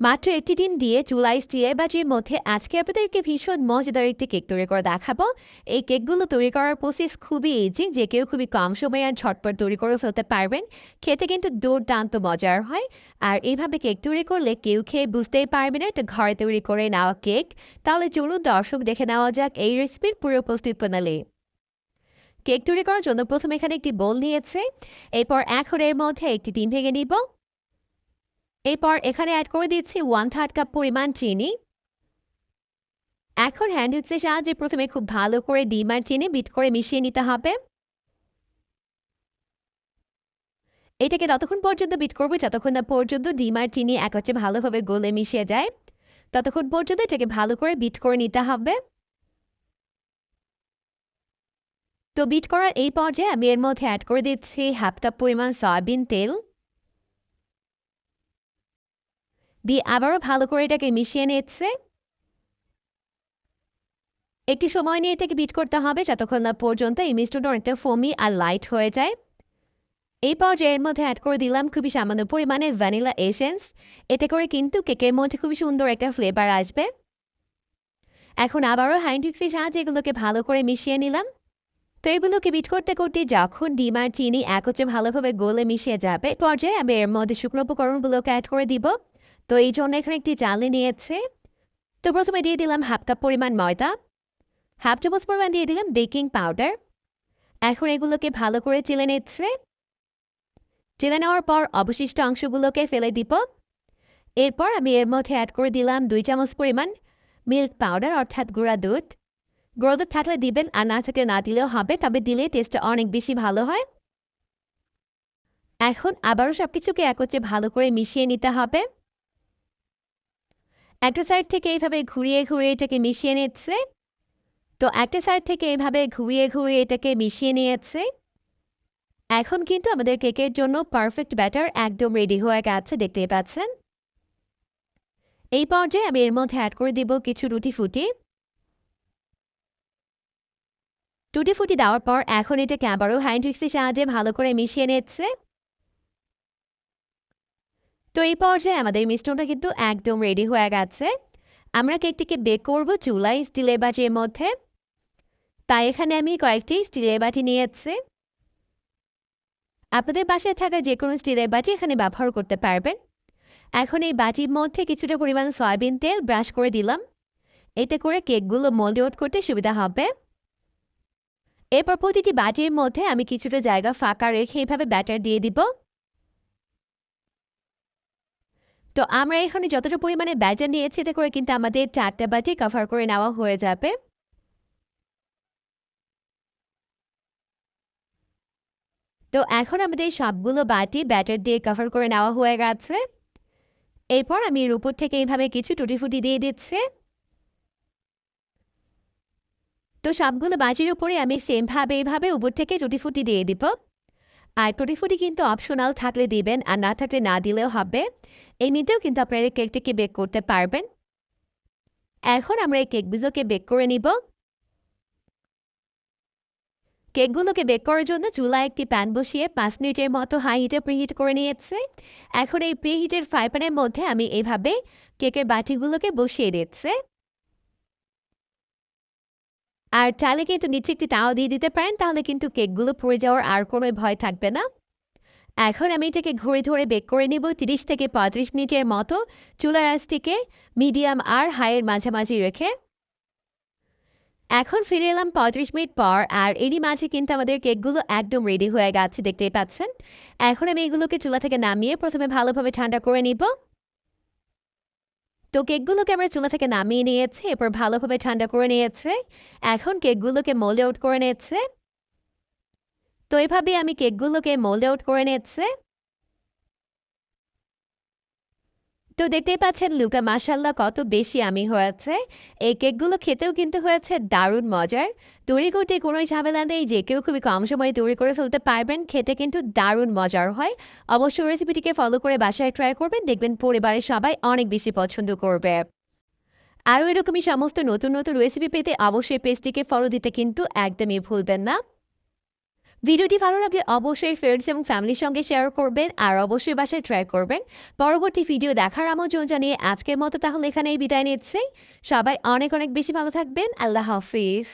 মাত্র একটি ডিম দিয়ে চুলাই স্টিলের বাটির মধ্যে আজকে আপনাদেরকে ভীষণ মজাদার একটি কেক তৈরি করে দেখাবো। এই কেকগুলো তৈরি করার প্রসেস খুবই ইজি যে কেউ খুবই কম সময়ে আর ঝটপট তৈরি করে ফেলতে পারবেন। খেতে কিন্তু দুর্দান্ত মজার হয়। আর এইভাবে কেক তৈরি করলে কেউ খেয়ে বুঝতেই পারবে না, এটা ঘরে তৈরি করে নেওয়া কেক। তাহলে চলুন দর্শক দেখে নেওয়া যাক এই রেসিপির পুরো প্রস্তুত প্রণালী। কেক তৈরি করার জন্য প্রথমে এখানে একটি বোল নিয়েছে। এরপর এখন এর মধ্যে একটি ডিম ভেঙে নিব। এরপর এখানে অ্যাড করে দিচ্ছি ওয়ান থার্ড কাপ পরিমাণ চিনি। এখন হ্যান্ড উইক্সের সাহায্যে প্রথমে খুব ভালো করে ডিম আর চিনি বিট করে মিশিয়ে নিতে হবে। এটাকে ততক্ষণ পর্যন্ত বিট করব যতক্ষণ না পর্যন্ত ডিম আর চিনি এক হচ্ছে ভালোভাবে গলে মিশিয়ে যায়। ততক্ষণ পর্যন্ত এটাকে ভালো করে বিট করে নিতে হবে। তো বিট করার এই পর্যায়ে আমি এর মধ্যে অ্যাড করে দিচ্ছি হাফ কাপ পরিমাণ সয়াবিন তেল। দিয়ে আবারও ভালো করে এটাকে মিশিয়ে নিচ্ছে। একটি সময় নিয়ে এটাকে বিট করতে হবে যতক্ষণ না পর্যন্ত এই মিষ্টটা অনেকটা ফোমি আর লাইট হয়ে যায়। এই পর্যায়ে এর মধ্যে অ্যাড করে দিলাম খুবই সামান্য পরিমাণে ভ্যানিলা এসেন্স এতে করে কিন্তু কেকের মধ্যে খুবই সুন্দর একটা ফ্লেভার আসবে। এখন আবারও হ্যান্ডউইক্সের সাহায্যে এগুলোকে ভালো করে মিশিয়ে নিলাম। তো এগুলোকে বিট করতে করতে যখন ডিম আর চিনি এক হচ্ছে ভালোভাবে গোলে মিশিয়ে যাবে পর্যায়ে আমি এর মধ্যে শুকনো উপকরণগুলোকে অ্যাড করে দিব। তো এই জন্য এখানে একটি চালনি নিয়েছে। তো প্রথমে দিয়ে দিলাম হাফ কাপ পরিমাণ ময়দা, হাফ চামচ পরিমাণ দিয়ে দিলাম বেকিং পাউডার। এখন এগুলোকে ভালো করে চেলে নিচ্ছে। চেলে নেওয়ার পর অবশিষ্ট অংশগুলোকে ফেলে দিব। এরপর আমি এর মধ্যে অ্যাড করে দিলাম দুই চামচ পরিমাণ মিল্ক পাউডার অর্থাৎ গুঁড়া দুধ। গুঁড়ো দুধ থাকলে দিবেন আর না থাকলে না দিলেও হবে, তবে দিলে টেস্টটা অনেক বেশি ভালো হয়। এখন আবারও সব কিছুকে একত্রে ভালো করে মিশিয়ে নিতে হবে। একটা সাইড থেকে এইভাবে ঘুরিয়ে ঘুরিয়ে এটাকে মিশিয়ে নিচ্ছে। তো একটা সাইড থেকে এইভাবে ঘুরিয়ে ঘুরিয়ে এটাকে মিশিয়ে নিয়েছে। এখন কিন্তু আমাদের কেকের জন্য পারফেক্ট ব্যাটার একদম রেডি হয়ে গেছে, দেখতেই পাচ্ছেন। এই পর্যায়ে আমি এর মধ্যে অ্যাড করে দিব কিছু রুটি ফুটি। টুটি ফুটি দেওয়ার পর এখন এটাকে আবারও হ্যান্ড উইক্সের সাহায্যে ভালো করে মিশিয়ে নিচ্ছে। তো এই পর্যায়ে আমাদের মিশ্রণটা কিন্তু একদম রেডি হয়ে গেছে। আমরা কেকটিকে বেক করব চুলায় স্টিলের বাটির মধ্যে। তাই এখানে আমি কয়েকটি স্টিলের বাটি নিয়েছি। আপনাদের বাসায় থাকা যে কোনো স্টিলের বাটি এখানে ব্যবহার করতে পারবেন। এখন এই বাটির মধ্যে কিছুটা পরিমাণ সয়াবিন তেল ব্রাশ করে দিলাম। এতে করে কেকগুলো মোল্ড আউট করতে সুবিধা হবে। এরপর প্রতিটি বাটির মধ্যে আমি কিছুটা জায়গা ফাঁকা রেখে এইভাবে ব্যাটার দিয়ে দিব। তো আমরা এখানে যতটা পরিমাণে ব্যাটার নিয়েছি, এতে করে কিন্তু আমাদের চারটা বাটি কভার করে নেওয়া হয়ে যাবে। তো এখন আমাদের সবগুলো বাটি ব্যাটার দিয়ে কভার করে নেওয়া হয়ে গেছে। এরপর আমি এর উপর থেকে এইভাবে কিছু টুটি ফুটি দিয়ে দিচ্ছে। তো সবগুলো বাটির উপরে আমি সেমভাবে এইভাবে উপর থেকে টুটি ফুটি দিয়ে দিব। আর টুটিফুটি কিন্তু অপশনাল থাকলে দিবেন, আর না থাকলে না দিলেও হবে। এমনিতেও কিন্তু আপনারা কেকটিকে বেক করতে পারবেন। এখন আমরা এই কেকগুলোকে বেক করে নিব। কেকগুলোকে বেক করার জন্য চুলায় একটি প্যান বসিয়ে পাঁচ মিনিটের মতো হাই হিটে প্রিহিট করে নিয়েছে। এখন এই প্রিহিটের ফ্রাই প্যানের মধ্যে আমি এইভাবে কেকের বাটিগুলোকে বসিয়ে দিচ্ছে। আর চাইলে কিন্তু নিচে একটি তাও দিয়ে দিতে পারেন, তাহলে কিন্তু কেকগুলো পড়ে যাওয়ার আর কোনো ভয় থাকবে না। এখন আমি এটাকে ঘড়ি ধরে বেক করে নেব তিরিশ থেকে পঁয়ত্রিশ মিনিটের মতো চুলার আঁচটিকে মিডিয়াম আর হাইয়ের মাঝামাঝি রেখে। এখন ফিরে এলাম পঁয়ত্রিশ মিনিট পর, আর এরই মাঝে কিন্তু আমাদের কেকগুলো একদম রেডি হয়ে গেছে, দেখতেই পাচ্ছেন। এখন আমি এগুলোকে চুলা থেকে নামিয়ে প্রথমে ভালোভাবে ঠান্ডা করে নিব। তো কেকগুলোকে আমরা চুলা থেকে নামিয়ে নিয়েছি, এরপর ভালোভাবে ঠান্ডা করে নিয়েছে। এখন কেকগুলোকে মোল্ড আউট করে নিয়েছে। তো এভাবে আমি কেকগুলোকে মোল্ড আউট করে নিচ্ছে তো দেখতেই পাচ্ছেন লুকা মাসাল্লাহ কত বেশি আমি হয়েছে। এই কেকগুলো খেতেও কিন্তু হয়েছে দারুণ মজার। তৈরি করতে কোনো ঝামেলা নেই যে কেউ খুবই কম সময়ে তৈরি করে ফেলতে পারবেন, খেতে কিন্তু দারুণ মজার হয়। অবশ্যই রেসিপিটিকে ফলো করে বাসায় ট্রাই করবেন, দেখবেন পরিবারের সবাই অনেক বেশি পছন্দ করবে। আরও এরকমই সমস্ত নতুন নতুন রেসিপি পেতে অবশ্যই পেজটিকে ফলো দিতে কিন্তু একদমই ভুলবেন না। ভিডিওটি ভালো লাগলে অবশ্যই ফ্রেন্ডস এবং ফ্যামিলির সঙ্গে শেয়ার করবেন আর অবশ্যই বাসায় ট্রাই করবেন। পরবর্তী ভিডিও দেখার আমন্ত্রণ জানিয়ে আজকের মতো তাহলে এখানেই বিদায় নিচ্ছে। সবাই অনেক অনেক বেশি ভালো থাকবেন। আল্লাহ হাফিজ।